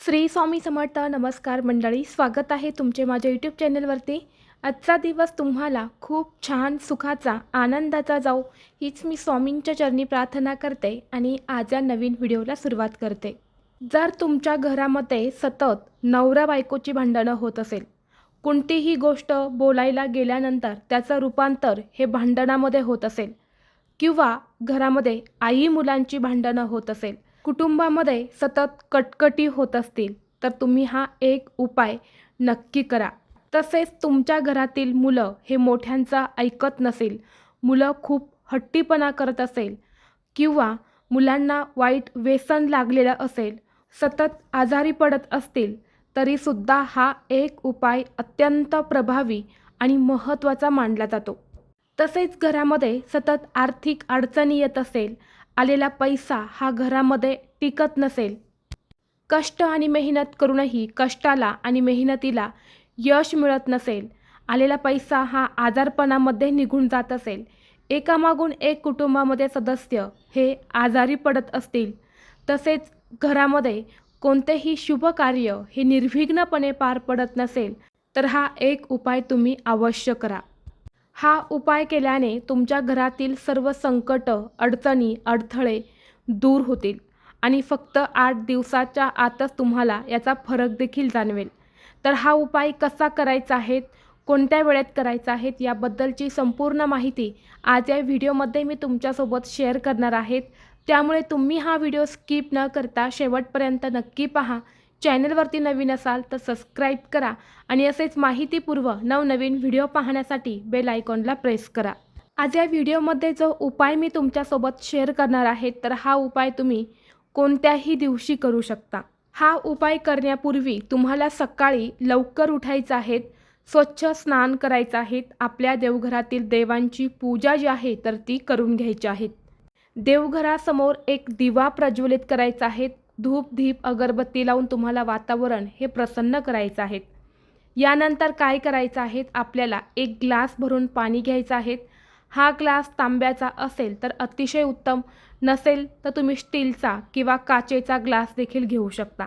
श्री स्वामी समर्थ नमस्कार मंडळी स्वागत आहे तुमचे माझ्या यूट्यूब चॅनलवरती आजचा दिवस तुम्हाला खूप छान सुखाचा आनंदाचा जाऊ हीच मी स्वामींच्या चरणी प्रार्थना करते आणि आज या नवीन व्हिडिओला सुरुवात करते. जर तुमच्या घरामध्ये सतत नवरा बायकोची भांडणं होत असेल कोणतीही गोष्ट बोलायला गेल्यानंतर त्याचं रूपांतर हे भांडणामध्ये होत असेल किंवा घरामध्ये आई मुलांची भांडणं होत असेल कुटुंबामध्ये सतत कटकटी होत असतील तर तुम्ही हा एक उपाय नक्की करा. तसेच तुमच्या घरातील मुलं हे मोठ्यांचा ऐकत नसेल मुलं खूप हट्टीपणा करत असेल किंवा मुलांना वाईट व्यसन लागलेलं असेल सतत आजारी पडत असतील तरीसुद्धा हा एक उपाय अत्यंत प्रभावी आणि महत्त्वाचा मानला जातो. तसेच घरामध्ये सतत आर्थिक अडचणी येत असेल आलेला पैसा हा घरामध्ये टिकत नसेल. कष्ट आणि मेहनत करूनही कष्टाला आणि मेहनतीला यश मिळत नसेल. आलेला पैसा हा आजारपणामध्ये निघून जात असेल. एकामागून एक कुटुंबामध्ये सदस्य हे आजारी पडत असतील. तसेच घरामध्ये कोणतेही शुभ कार्य हे निर्विघ्नपणे पार पडत नसेल तर हा एक उपाय तुम्ही अवश्य करा. हा उपाय केल्याने तुमच्या घरातील सर्व संकट अडचणी अडथळे दूर होतील आणि फक्त आठ दिवसाच्या आतच तुम्हाला याचा फरक देखील जाणवेल. तर हा उपाय कसा करायचा आहे? कोणत्या वेळेत करायचा आहे? याबद्दलची संपूर्ण माहिती आज या व्हिडिओमध्ये मी तुमच्यासोबत शेअर करणार आहेत त्यामुळे तुम्ही हा व्हिडिओ स्किप न करता शेवटपर्यंत नक्की पहा. चॅनलवरती नवीन असाल तर सबस्क्राईब करा आणि असेच माहितीपूर्व नवनवीन व्हिडिओ पाहण्यासाठी बेल आयकॉनला प्रेस करा. आज या व्हिडिओमध्ये जो उपाय मी तुमच्यासोबत शेअर करणार आहे तर हा उपाय तुम्ही कोणत्याही दिवशी करू शकता. हा उपाय करण्यापूर्वी तुम्हाला सकाळी लवकर उठायचं आहेत स्वच्छ स्नान करायचं आहेत आपल्या देवघरातील देवांची पूजा जी आहे तर ती करून घ्यायची आहेत देवघरासमोर एक दिवा प्रज्वलित करायचा आहे धूप धीप अगरबत्ती लावून तुम्हाला वातावरण हे प्रसन्न करायचं आहे. यानंतर काय करायचं आहे? आपल्याला एक ग्लास भरून पाणी घ्यायचं आहे. हा ग्लास तांब्याचा असेल तर अतिशय उत्तम. नसेल तर तुम्ही स्टीलचा किंवा काचेचा ग्लास देखील घेऊ शकता.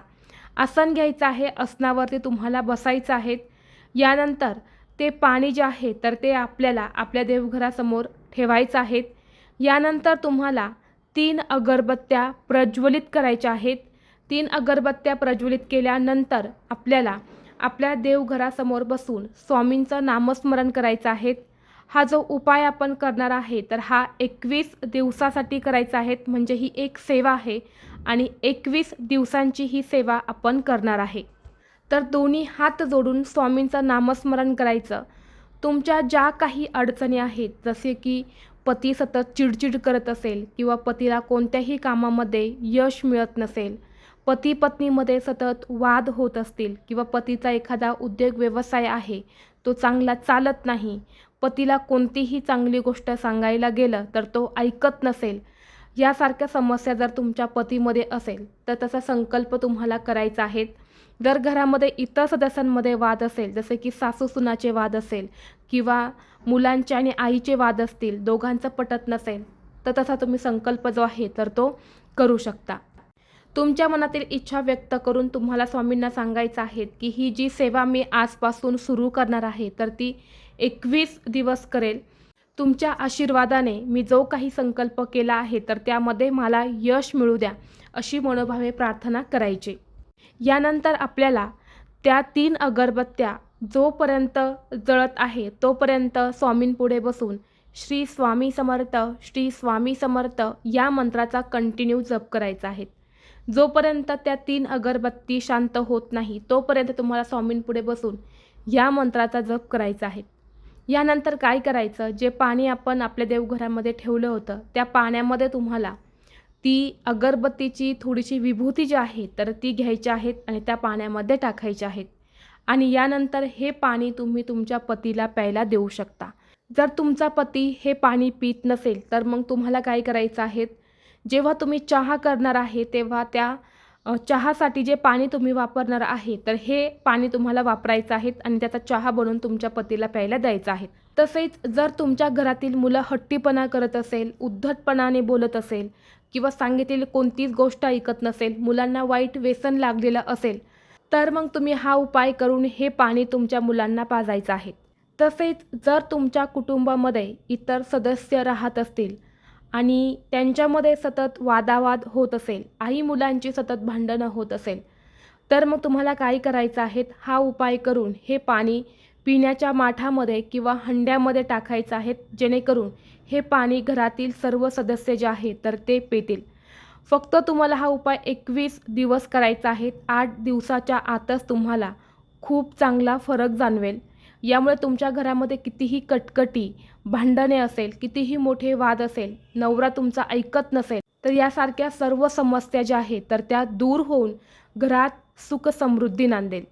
आसन घ्यायचं आहे आसनावरती तुम्हाला बसायचं आहे. यानंतर ते पाणी जे आहे तर ते आपल्याला आपल्या देवघरासमोर ठेवायचं आहे. यानंतर तुम्हाला तीन अगरबत्त्या प्रज्वलित करायच्या आहेत. तीन अगरबत्त्या प्रज्वलित केल्यानंतर आपल्याला आपल्या देवघरासमोर बसून स्वामींचं नामस्मरण करायचं आहे. हा जो उपाय आपण करणार आहे तर हा एकवीस दिवसासाठी करायचा आहे. म्हणजे ही एक सेवा आहे आणि एकवीस दिवसांची ही सेवा आपण करणार आहे. तर दोन्ही हात जोडून स्वामींचं नामस्मरण करायचं. तुमच्या ज्या काही अडचणी आहेत जसे की पती सतत चिडचिड करत असेल किंवा पतीला कोणत्याही कामामध्ये यश मिळत नसेल पती पत्नीमध्ये सतत वाद होत असतील किंवा पतीचा एखादा उद्योग व्यवसाय आहे तो चांगला चालत नाही पतीला कोणतीही चांगली गोष्ट सांगायला गेलं तर तो ऐकत नसेल यासारख्या समस्या जर तुमच्या पतीमध्ये असेल तर तसा संकल्प तुम्हाला करायचा आहे. जर घरामध्ये इतर सदस्यांमध्ये वाद असेल जसे की सासू सुनाचे वाद असेल किंवा मुलांचे आणि आईचे वाद असतील दोघांचं पटत नसेल तर तसा तुम्ही संकल्प जो आहे तर तो करू शकता. तुमच्या मनातील इच्छा व्यक्त करून तुम्हाला स्वामींना सांगायचं आहे की ही जी सेवा मी आजपासून सुरू करणार आहे तर ती एकवीस दिवस करेल. तुमच्या आशीर्वादाने मी जो काही संकल्प केला आहे तर त्यामध्ये मला यश मिळू द्या अशी मनोभावे प्रार्थना करायची. यानंतर आपल्याला त्या तीन अगरबत्त्या जोपर्यंत जळत आहे तोपर्यंत स्वामींपुढे बसून श्री स्वामी समर्थ श्री स्वामी समर्थ या मंत्राचा कंटिन्यू जप करायचा आहे. जोपर्यंत त्या तीन अगरबत्ती शांत होत नाही तोपर्यंत तुम्हाला स्वामींपुढे बसून या मंत्राचा जप करायचा आहे. यानंतर काय करायचं? जे पाणी आपण आपल्या देवघरामध्ये ठेवलं होतं त्या पाण्यामध्ये तुम्हाला ती अगरबत्तीची थोडीशी विभूती जी आहे तर ती घ्यायची आहेत आणि त्या पाण्यामध्ये टाकायची आहेत. आणि यानंतर हे पाणी तुम्ही तुमच्या पतीला प्यायला देऊ शकता. जर तुमचा पती हे पाणी पित नसेल तर मग तुम्हाला काय करायचं आहे? जेव्हा तुम्ही चहा करणार आहे तेव्हा त्या चहासाठी जे पाणी तुम्ही वापरणार आहे तर हे पाणी तुम्हाला वापरायचं आहे आणि त्याचा चहा बनवून तुमच्या पतीला प्यायला द्यायचा आहे. तसेच जर तुमच्या घरातील मुलं हट्टीपणा करत असेल उद्धटपणाने बोलत असेल किंवा सांगितलेली कोणतीच गोष्ट ऐकत नसेल मुलांना वाईट व्यसन लागलेलं असेल तर मग तुम्ही हा उपाय करून हे पाणी तुमच्या मुलांना पाजायचं आहे. तसेच जर तुमच्या कुटुंबामध्ये इतर सदस्य राहत असतील आणि त्यांच्यामध्ये सतत वादावाद होत असेल आई मुलांची सतत भांडणं होत असेल तर मग तुम्हाला काय करायचं आहेत हा उपाय करून हे पाणी पिण्याच्या माठामध्ये किंवा हंड्यामध्ये टाकायचं आहे जेणेकरून हे पाणी घरातील सर्व सदस्य जे आहे तर ते पितील. फक्त तुम्हाला हा उपाय एकवीस दिवस करायचा आहे आठ दिवसाच्या आतच तुम्हाला खूप चांगला फरक जाणवेल. यामुळे तुमच्या घरामध्ये कितीही कटकटी भांडणे असेल कितीही मोठे वाद असेल नवरा तुमचा ऐकत नसेल तर यासारख्या सर्व समस्या ज्या आहेत तर त्या दूर होऊन घरात सुख समृद्धी नांदेल.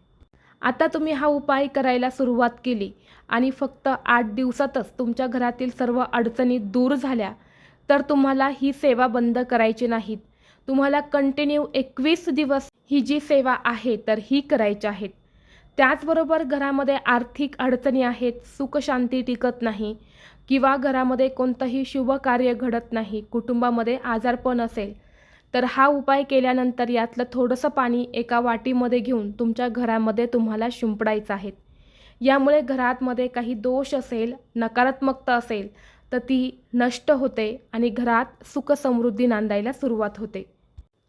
आता तुम्ही हा उपाय करायला सुरुवात केली आणि फक्त आठ दिवसातच तुमच्या घरातील सर्व अडचणी दूर झाल्या तर तुम्हाला ही सेवा बंद करायची नाहीत. तुम्हाला कंटिन्यू एकवीस दिवस ही जी सेवा आहे तर ही करायची आहेत. त्याचबरोबर घरामध्ये आर्थिक अडचणी आहेत सुखशांती टिकत नाही किंवा घरामध्ये कोणतंही शुभ कार्य घडत नाही कुटुंबामध्ये आजारपण असेल तर हा उपाय केल्यानंतर यातलं थोडंसं पाणी एका वाटीमध्ये घेऊन तुमच्या घरामध्ये तुम्हाला शिंपडायचं आहे. यामुळे घरातमध्ये काही दोष असेल नकारात्मकता असेल तर ती नष्ट होते आणि घरात सुख समृद्धी नांदायला सुरुवात होते.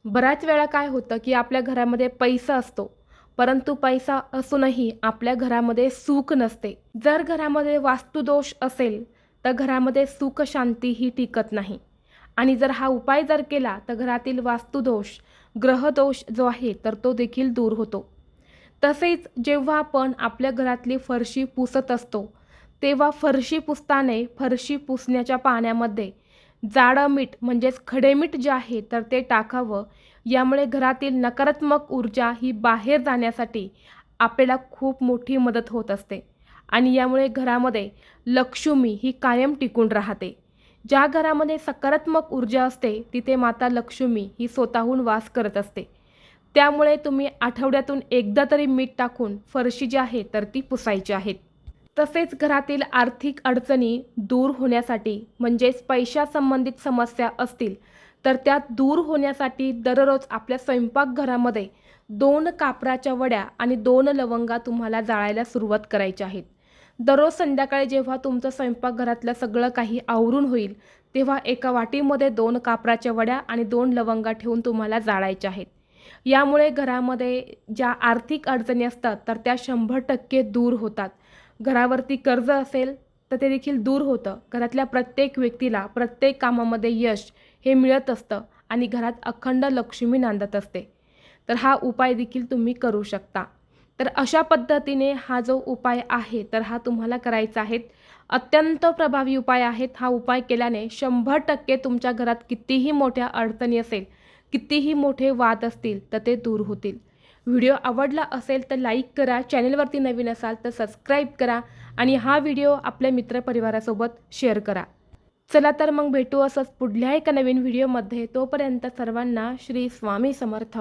बऱ्याच वेळा काय होतं की आपल्या घरामध्ये पैसा असतो परंतु पैसा असूनही आपल्या घरामध्ये सुख नसते. जर घरामध्ये वास्तुदोष असेल तर घरामध्ये सुख शांती ही टिकत नाही. आणि जर हा उपाय जर केला तर घरातील वास्तुदोष ग्रहदोष जो आहे तर तो देखील दूर होतो. तसेच जेव्हा आपण आपल्या घरातली फरशी पुसत असतो तेव्हा फरशी पुसताने फरशी पुसण्याच्या पाण्यामध्ये जाडं मीठ म्हणजेच खडे मीठ जे आहे तर ते टाकावं. यामुळे घरातील नकारात्मक ऊर्जा ही बाहेर जाण्यासाठी आपल्याला खूप मोठी मदत होत असते. आणि यामुळे घरामध्ये लक्ष्मी ही कायम टिकून राहते. ज्या घरामध्ये सकारात्मक ऊर्जा असते तिथे माता लक्ष्मी ही स्वतःहून वास करत असते. त्यामुळे तुम्ही आठवड्यातून एकदा तरी मीठ टाकून फरशी जी आहे तर ती पुसायची आहेत तसेच घरातील आर्थिक अडचणी दूर होण्यासाठी म्हणजेच पैशासंबंधित समस्या असतील तर त्या दूर होण्यासाठी दररोज आपल्या स्वयंपाकघरामध्ये दोन कापराच्या वड्या आणि दोन लवंगा तुम्हाला जाळायला सुरुवात करायच्या आहेत. दररोज संध्याकाळी जेव्हा तुमचं स्वयंपाकघरातलं सगळं काही आवरून होईल तेव्हा एका वाटीमध्ये दोन कापराच्या वड्या आणि दोन लवंगा ठेवून तुम्हाला जाळायच्या आहेत. यामुळे घरामध्ये ज्या आर्थिक अडचणी असतात तर त्या शंभर टक्के दूर होतात. घरावरती कर्ज असेल तर ते देखील दूर होतं. घरातल्या प्रत्येक व्यक्तीला प्रत्येक कामामध्ये यश हे मिळत असतं आणि घरात अखंड लक्ष्मी नांदत असते. तर हा उपाय देखील तुम्ही करू शकता. तर अशा पद्धतीने हा जो उपाय आहे तर हा तुम्हाला करायचा आहे. अत्यंत प्रभावी उपाय आहेत हा उपाय केल्याने शंभर टक्के तुमच्या घरात कितीही मोठ्या अडचणी असेल कितीही मोठे वाद असतील तर ते दूर होतील. व्हिडिओ आवडला असेल तर लाईक करा चॅनलवरती नवीन असाल तर सबस्क्राईब करा आणि हा व्हिडिओ आपल्या मित्रपरिवारासोबत शेअर करा. चला तर मग भेटू असंच पुढल्या एका नवीन व्हिडिओमध्ये. तोपर्यंत सर्वांना श्री स्वामी समर्थ.